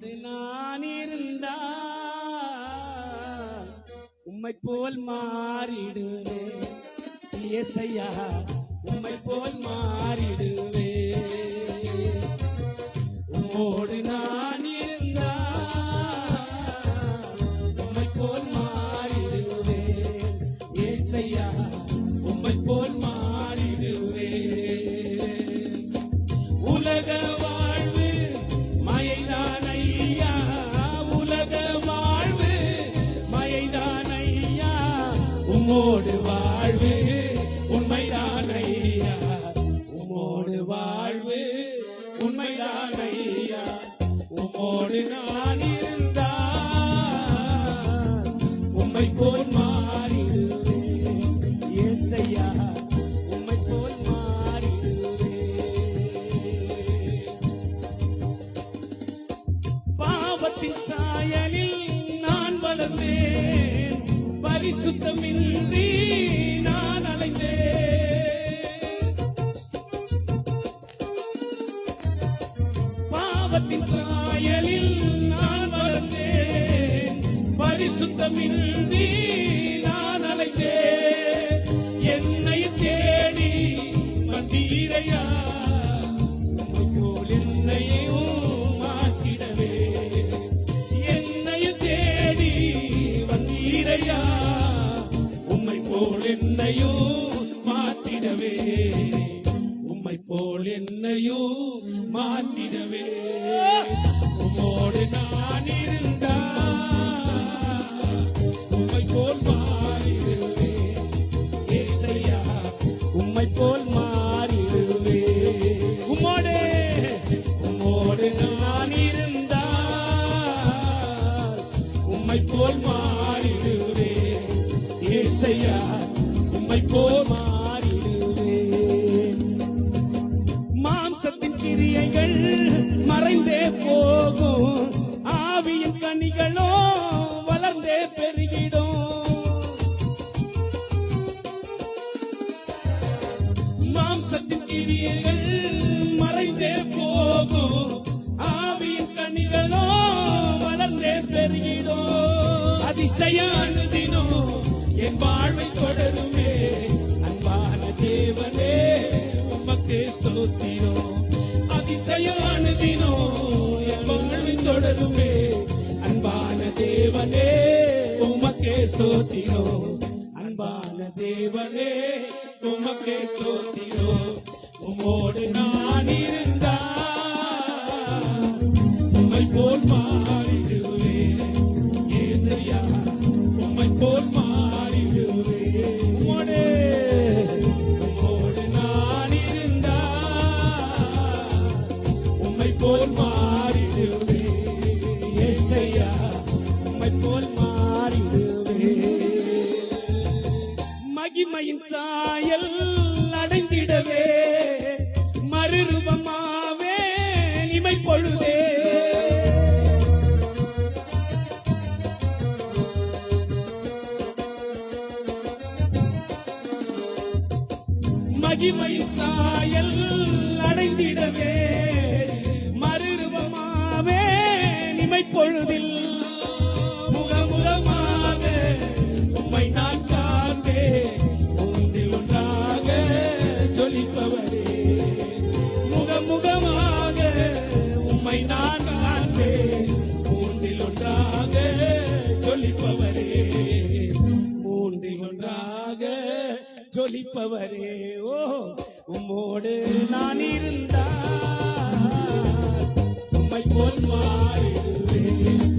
உன்னோடு நான் இருந்தா உம்மை போல் மாறிடுவே இயேசையா உம்மை போல் மாறிடுவே சாயலில் நான் வளர்ந்தேன். பரிசுத்தமின்றி நான் அலைந்தேன். பாவத்தின் சாயலில் நான் வளர்ந்தேன். பரிசுத்தமின்றி என்னையும் மாத்திடவே. உம்மை போல் என்னையும் மாத்திடவே. உமோடு நான் இருந்த உம்மை போல் மாறிடுவேன். மாம்சத்தின் கிரியைகள் மறைந்தே போகும். ஆவியின் கனிகளோ வளர்ந்தே பெருகிடும். மாம்சத்தின் கிரியைகள் மறைந்தே போகும். ஆவியின் கனிகளோ வளர்ந்தே பெருகிடும். அதிசயானதினோ என் வாழ்வை தொடருமே உமக்கு ஸ்தோத்திரம் அதிசயமானதினோ என் தொடருமே அன்பான தேவனே உமக்கே ஸ்தோத்திரம் அன்பான தேவனே உமக்கே ஸ்தோத்திரம் உம்மோடு நான் இருந்தா போல் மாறிடுவே மகிமையின் சாயல் அடைந்திடவே. மறுரூபமாவே இமை பொழுதே. மகிமையின் சாயல் அடைந்திடவே. மறுரூபமாவே இமை பொழுதில் ஜொலிப்பவரே மூன்றி ஒன்றாக ஜொலிப்பவரே. ஓ உம்மோடு நான் இருந்தா உம்மை போல் மாறிடுவேன்.